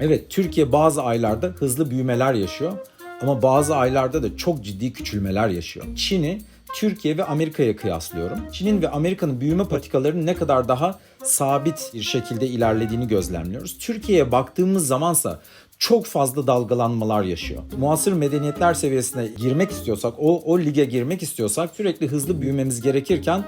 Evet, Türkiye bazı aylarda hızlı büyümeler yaşıyor ama bazı aylarda da çok ciddi küçülmeler yaşıyor. Çin'i Türkiye ve Amerika'ya kıyaslıyorum. Çin'in ve Amerika'nın büyüme patikalarının ne kadar daha sabit bir şekilde ilerlediğini gözlemliyoruz. Türkiye'ye baktığımız zamansa çok fazla dalgalanmalar yaşıyor. Muasır medeniyetler seviyesine girmek istiyorsak, o, o lige girmek istiyorsak sürekli hızlı büyümemiz gerekirken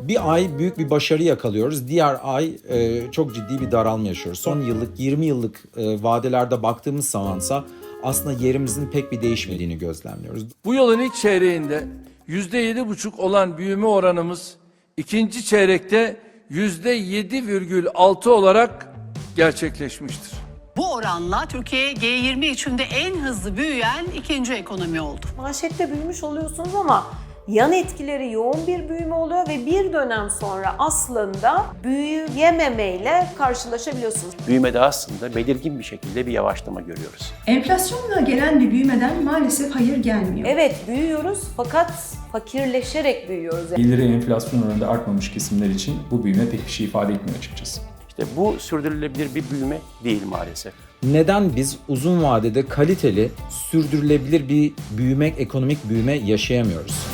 bir ay büyük bir başarı yakalıyoruz. Diğer ay e, çok ciddi bir daralma yaşıyoruz. Son yıllık 20 yıllık e, vadelerde baktığımız zamansa aslında yerimizin pek bir değişmediğini gözlemliyoruz. Bu yılın ilk çeyreğinde yüzde yedi buçuk olan büyüme oranımız ikinci çeyrekte yüzde yedi virgül altı olarak gerçekleşmiştir. Bu oranla Türkiye G20 içinde en hızlı büyüyen ikinci ekonomi oldu. manşette büyümüş oluyorsunuz ama yan etkileri yoğun bir büyüme oluyor ve bir dönem sonra aslında büyüyememeyle karşılaşabiliyorsunuz. Büyümede aslında belirgin bir şekilde bir yavaşlama görüyoruz. Enflasyonla gelen bir büyümeden maalesef hayır gelmiyor. Evet büyüyoruz fakat fakirleşerek büyüyoruz. Geliri enflasyon oranında artmamış kesimler için bu büyüme pek bir şey ifade etmiyor açıkçası. İşte bu sürdürülebilir bir büyüme değil maalesef. Neden biz uzun vadede kaliteli, sürdürülebilir bir büyüme, ekonomik büyüme yaşayamıyoruz?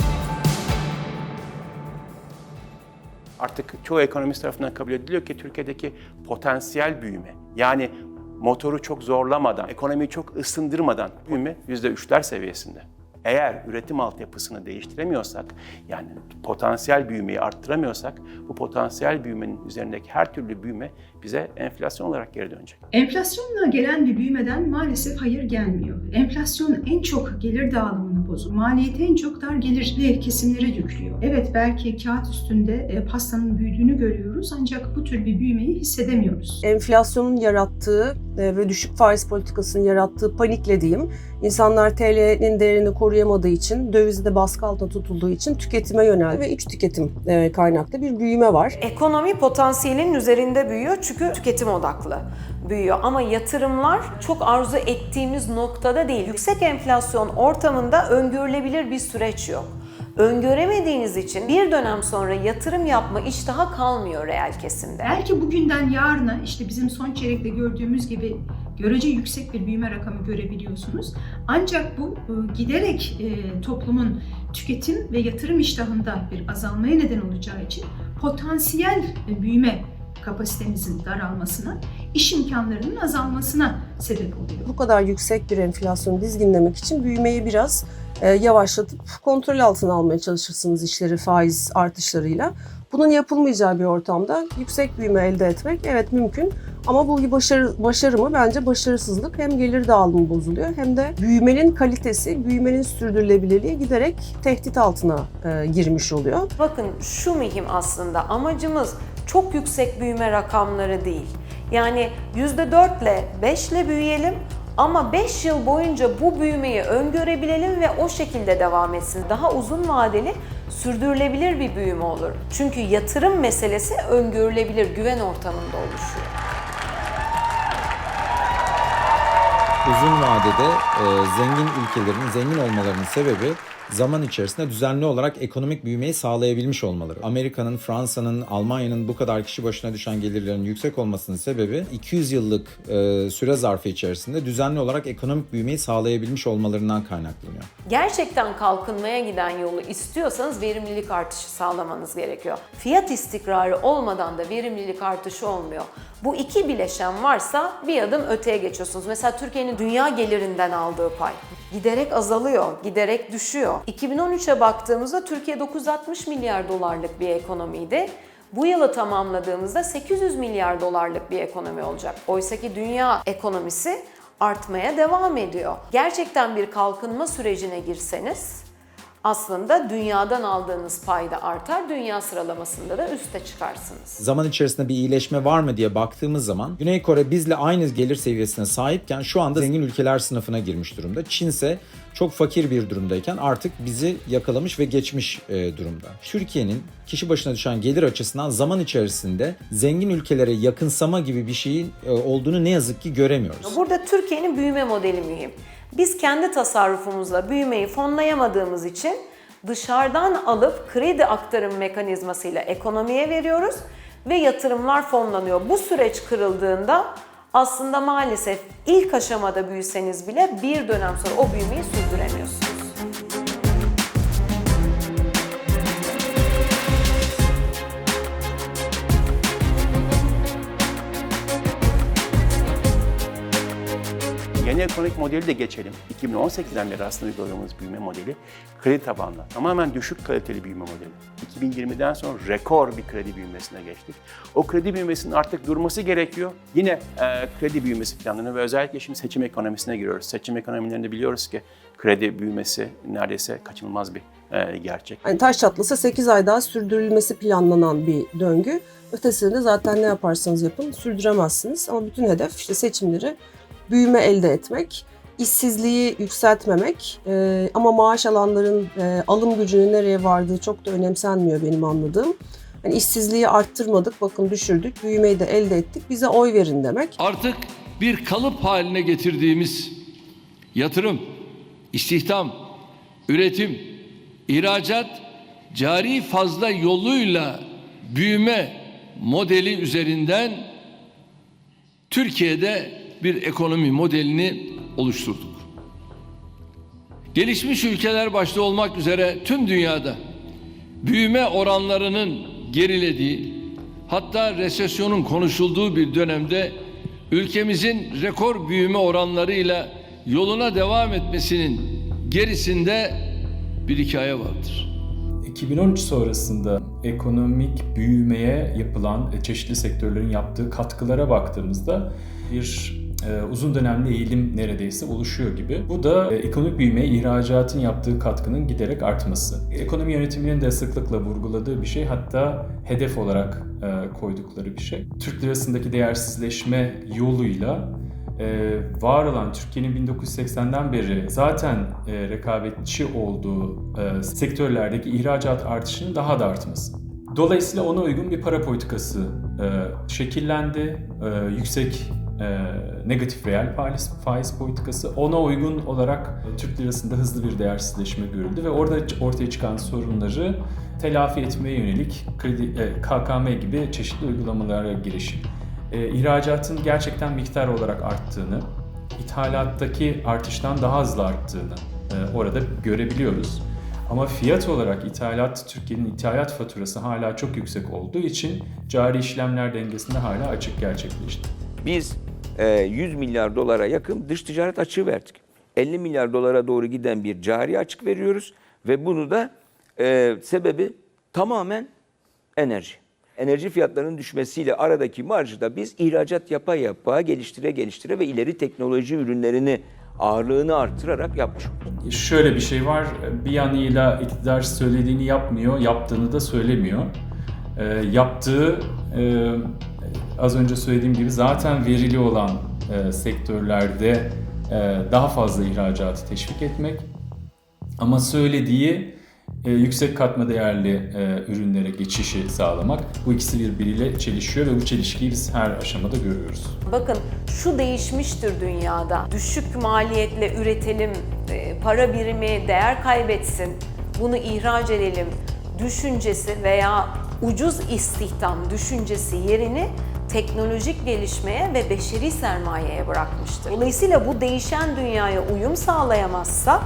Artık çoğu ekonomist tarafından kabul ediliyor ki Türkiye'deki potansiyel büyüme yani motoru çok zorlamadan, ekonomiyi çok ısındırmadan büyüme %3'ler seviyesinde. Eğer üretim altyapısını değiştiremiyorsak, yani potansiyel büyümeyi arttıramıyorsak, bu potansiyel büyümenin üzerindeki her türlü büyüme bize enflasyon olarak geri dönecek. Enflasyonla gelen bir büyümeden maalesef hayır gelmiyor. Enflasyon en çok gelir dağılımını bozuyor. Maliyeti en çok dar gelirli kesimlere yüklüyor. Evet belki kağıt üstünde e, pastanın büyüdüğünü görüyoruz ancak bu tür bir büyümeyi hissedemiyoruz. enflasyonun yarattığı e, ve düşük faiz politikasının yarattığı panikle diyeyim. İnsanlar TL'nin değerini koruyamadığı için, dövizi de baskı altında tutulduğu için tüketime yöneldi ve iç tüketim e, kaynaklı bir büyüme var. Ekonomi potansiyelinin üzerinde büyüyor çünkü tüketim odaklı büyüyor. Ama yatırımlar çok arzu ettiğimiz noktada değil. Yüksek enflasyon ortamında öngörülebilir bir süreç yok. Öngöremediğiniz için bir dönem sonra yatırım yapma iştahı kalmıyor reel kesimde. Belki bugünden yarına işte bizim son çeyrekte gördüğümüz gibi görece yüksek bir büyüme rakamı görebiliyorsunuz. Ancak bu e, giderek e, toplumun tüketim ve yatırım iştahında bir azalmaya neden olacağı için potansiyel e, büyüme kapasitemizin daralmasına, iş imkanlarının azalmasına sebep oluyor. Bu kadar yüksek bir enflasyonu dizginlemek için büyümeyi biraz e, yavaşlatıp kontrol altına almaya çalışırsınız işleri faiz artışlarıyla. Bunun yapılmayacağı bir ortamda yüksek büyüme elde etmek evet mümkün ama bu bir başarı, başarı mı? Bence başarısızlık. Hem gelir dağılımı bozuluyor hem de büyümenin kalitesi, büyümenin sürdürülebilirliği giderek tehdit altına e, girmiş oluyor. Bakın şu mühim aslında amacımız çok yüksek büyüme rakamları değil. Yani %4 ile 5 ile büyüyelim ama 5 yıl boyunca bu büyümeyi öngörebilelim ve o şekilde devam etsin. Daha uzun vadeli sürdürülebilir bir büyüme olur. Çünkü yatırım meselesi öngörülebilir güven ortamında oluşuyor. Uzun vadede e, zengin ülkelerin zengin olmalarının sebebi zaman içerisinde düzenli olarak ekonomik büyümeyi sağlayabilmiş olmaları. Amerika'nın, Fransa'nın, Almanya'nın bu kadar kişi başına düşen gelirlerin yüksek olmasının sebebi 200 yıllık e, süre zarfı içerisinde düzenli olarak ekonomik büyümeyi sağlayabilmiş olmalarından kaynaklanıyor. Gerçekten kalkınmaya giden yolu istiyorsanız verimlilik artışı sağlamanız gerekiyor. Fiyat istikrarı olmadan da verimlilik artışı olmuyor. Bu iki bileşen varsa bir adım öteye geçiyorsunuz. Mesela Türkiye'nin dünya gelirinden aldığı pay giderek azalıyor, giderek düşüyor. 2013'e baktığımızda Türkiye 960 milyar dolarlık bir ekonomiydi. Bu yılı tamamladığımızda 800 milyar dolarlık bir ekonomi olacak. Oysa ki dünya ekonomisi artmaya devam ediyor. Gerçekten bir kalkınma sürecine girseniz aslında dünyadan aldığınız payda artar, dünya sıralamasında da üste çıkarsınız. Zaman içerisinde bir iyileşme var mı diye baktığımız zaman Güney Kore bizle aynı gelir seviyesine sahipken şu anda zengin ülkeler sınıfına girmiş durumda. Çin ise çok fakir bir durumdayken artık bizi yakalamış ve geçmiş e, durumda. Türkiye'nin kişi başına düşen gelir açısından zaman içerisinde zengin ülkelere yakınsama gibi bir şeyin e, olduğunu ne yazık ki göremiyoruz. Burada Türkiye'nin büyüme modeli mühim. Biz kendi tasarrufumuzla büyümeyi fonlayamadığımız için dışarıdan alıp kredi aktarım mekanizmasıyla ekonomiye veriyoruz ve yatırımlar fonlanıyor. Bu süreç kırıldığında aslında maalesef ilk aşamada büyüseniz bile bir dönem sonra o büyümeyi sürdüremiyorsunuz. Ekonomik modeli de geçelim. 2018'den beri aslında uyguladığımız büyüme modeli kredi tabanlı. Tamamen düşük kaliteli büyüme modeli. 2020'den sonra rekor bir kredi büyümesine geçtik. O kredi büyümesinin artık durması gerekiyor. Yine e, kredi büyümesi planlarını ve özellikle şimdi seçim ekonomisine giriyoruz. Seçim ekonomilerinde biliyoruz ki kredi büyümesi neredeyse kaçınılmaz bir e, gerçek. Hani taş çatlasa 8 ay daha sürdürülmesi planlanan bir döngü. Ötesinde zaten ne yaparsanız yapın sürdüremezsiniz. Ama bütün hedef işte seçimleri büyüme elde etmek, işsizliği yükseltmemek e, ama maaş alanların e, alım gücünün nereye vardığı çok da önemsenmiyor benim anladığım. Yani işsizliği arttırmadık, bakın düşürdük, büyümeyi de elde ettik, bize oy verin demek. Artık bir kalıp haline getirdiğimiz yatırım, istihdam, üretim, ihracat, cari fazla yoluyla büyüme modeli üzerinden Türkiye'de bir ekonomi modelini oluşturduk. Gelişmiş ülkeler başta olmak üzere tüm dünyada büyüme oranlarının gerilediği, hatta resesyonun konuşulduğu bir dönemde ülkemizin rekor büyüme oranlarıyla yoluna devam etmesinin gerisinde bir hikaye vardır. 2013 sonrasında ekonomik büyümeye yapılan e, çeşitli sektörlerin yaptığı katkılara baktığımızda bir uzun dönemli eğilim neredeyse oluşuyor gibi. Bu da e, ekonomik büyümeye ihracatın yaptığı katkının giderek artması. Ekonomi yönetiminin de sıklıkla vurguladığı bir şey hatta hedef olarak e, koydukları bir şey. Türk lirasındaki değersizleşme yoluyla e, var olan Türkiye'nin 1980'den beri zaten e, rekabetçi olduğu e, sektörlerdeki ihracat artışının daha da artması. Dolayısıyla ona uygun bir para politikası e, şekillendi. E, yüksek e, negatif reel faiz, faiz politikası ona uygun olarak Türk lirasında hızlı bir değersizleşme görüldü ve orada ortaya çıkan sorunları telafi etmeye yönelik kredi, e, KKM gibi çeşitli uygulamalara girişim e, ihracatın gerçekten miktar olarak arttığını, ithalattaki artıştan daha hızlı arttığını e, orada görebiliyoruz. Ama fiyat olarak ithalat, Türkiye'nin ithalat faturası hala çok yüksek olduğu için cari işlemler dengesinde hala açık gerçekleşti. Biz 100 milyar dolara yakın dış ticaret açığı verdik. 50 milyar dolara doğru giden bir cari açık veriyoruz ve bunu da e, sebebi tamamen enerji. Enerji fiyatlarının düşmesiyle aradaki marjı da biz ihracat yapa yapa geliştire geliştire ve ileri teknoloji ürünlerini ağırlığını artırarak yapmış. Şöyle bir şey var, bir yanıyla iktidar söylediğini yapmıyor, yaptığını da söylemiyor. E, yaptığı e, az önce söylediğim gibi zaten verili olan e, sektörlerde e, daha fazla ihracatı teşvik etmek. Ama söylediği e, yüksek katma değerli e, ürünlere geçişi sağlamak. Bu ikisi birbiriyle çelişiyor ve bu çelişkiyi biz her aşamada görüyoruz. Bakın şu değişmiştir dünyada. Düşük maliyetle üretelim, e, para birimi değer kaybetsin, bunu ihraç edelim düşüncesi veya ucuz istihdam düşüncesi yerini teknolojik gelişmeye ve beşeri sermayeye bırakmıştır. Dolayısıyla bu değişen dünyaya uyum sağlayamazsak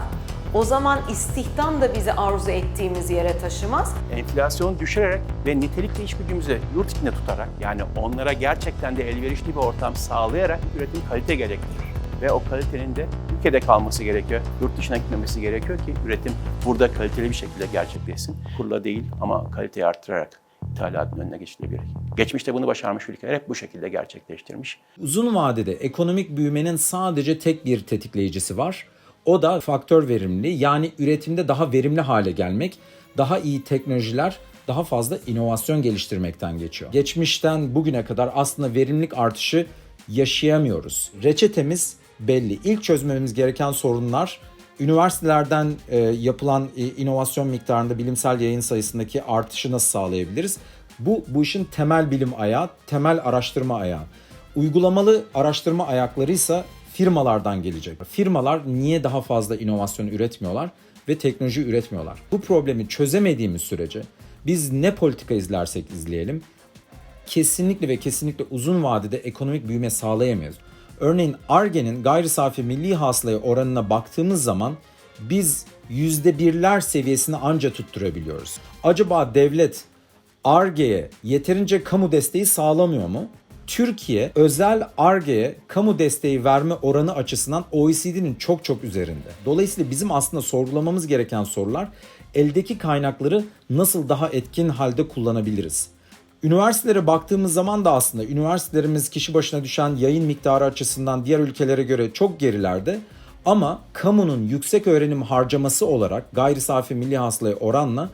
o zaman istihdam da bizi arzu ettiğimiz yere taşımaz. Enflasyonu düşürerek ve nitelikli iş gücümüzü yurt içinde tutarak yani onlara gerçekten de elverişli bir ortam sağlayarak üretim kalite gerektirir. Ve o kalitenin de ülkede kalması gerekiyor. Yurt dışına gitmemesi gerekiyor ki üretim burada kaliteli bir şekilde gerçekleşsin. Kurla değil ama kaliteyi arttırarak ithalatın önüne geçilebilir. Geçmişte bunu başarmış ülkeler hep bu şekilde gerçekleştirmiş. Uzun vadede ekonomik büyümenin sadece tek bir tetikleyicisi var. O da faktör verimliliği yani üretimde daha verimli hale gelmek, daha iyi teknolojiler, daha fazla inovasyon geliştirmekten geçiyor. Geçmişten bugüne kadar aslında verimlilik artışı yaşayamıyoruz. Reçetemiz belli. İlk çözmemiz gereken sorunlar üniversitelerden e, yapılan e, inovasyon miktarında bilimsel yayın sayısındaki artışı nasıl sağlayabiliriz? Bu bu işin temel bilim ayağı, temel araştırma ayağı. Uygulamalı araştırma ayakları ise firmalardan gelecek. Firmalar niye daha fazla inovasyon üretmiyorlar ve teknoloji üretmiyorlar? Bu problemi çözemediğimiz sürece biz ne politika izlersek izleyelim kesinlikle ve kesinlikle uzun vadede ekonomik büyüme sağlayamıyoruz. Örneğin ARGE'nin gayri safi milli hasılaya oranına baktığımız zaman biz yüzde birler seviyesini anca tutturabiliyoruz. Acaba devlet ARGE'ye yeterince kamu desteği sağlamıyor mu? Türkiye özel ARGE'ye kamu desteği verme oranı açısından OECD'nin çok çok üzerinde. Dolayısıyla bizim aslında sorgulamamız gereken sorular eldeki kaynakları nasıl daha etkin halde kullanabiliriz? Üniversitelere baktığımız zaman da aslında üniversitelerimiz kişi başına düşen yayın miktarı açısından diğer ülkelere göre çok gerilerde. Ama kamunun yüksek öğrenim harcaması olarak gayri safi milli hasılaya oranla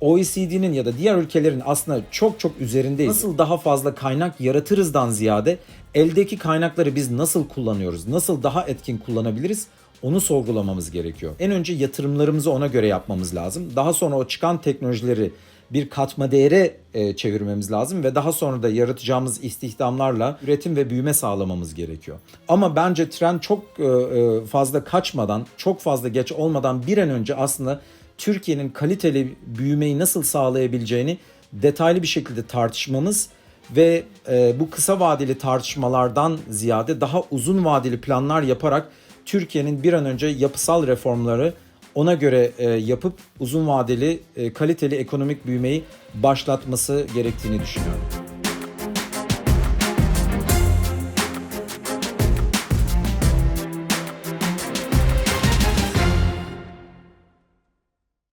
OECD'nin ya da diğer ülkelerin aslında çok çok üzerindeyiz. Nasıl daha fazla kaynak yaratırızdan ziyade eldeki kaynakları biz nasıl kullanıyoruz, nasıl daha etkin kullanabiliriz onu sorgulamamız gerekiyor. En önce yatırımlarımızı ona göre yapmamız lazım. Daha sonra o çıkan teknolojileri bir katma değere e, çevirmemiz lazım ve daha sonra da yaratacağımız istihdamlarla üretim ve büyüme sağlamamız gerekiyor. Ama bence tren çok e, e, fazla kaçmadan, çok fazla geç olmadan bir an önce aslında Türkiye'nin kaliteli büyümeyi nasıl sağlayabileceğini detaylı bir şekilde tartışmamız ve e, bu kısa vadeli tartışmalardan ziyade daha uzun vadeli planlar yaparak Türkiye'nin bir an önce yapısal reformları ona göre e, yapıp uzun vadeli e, kaliteli ekonomik büyümeyi başlatması gerektiğini düşünüyorum.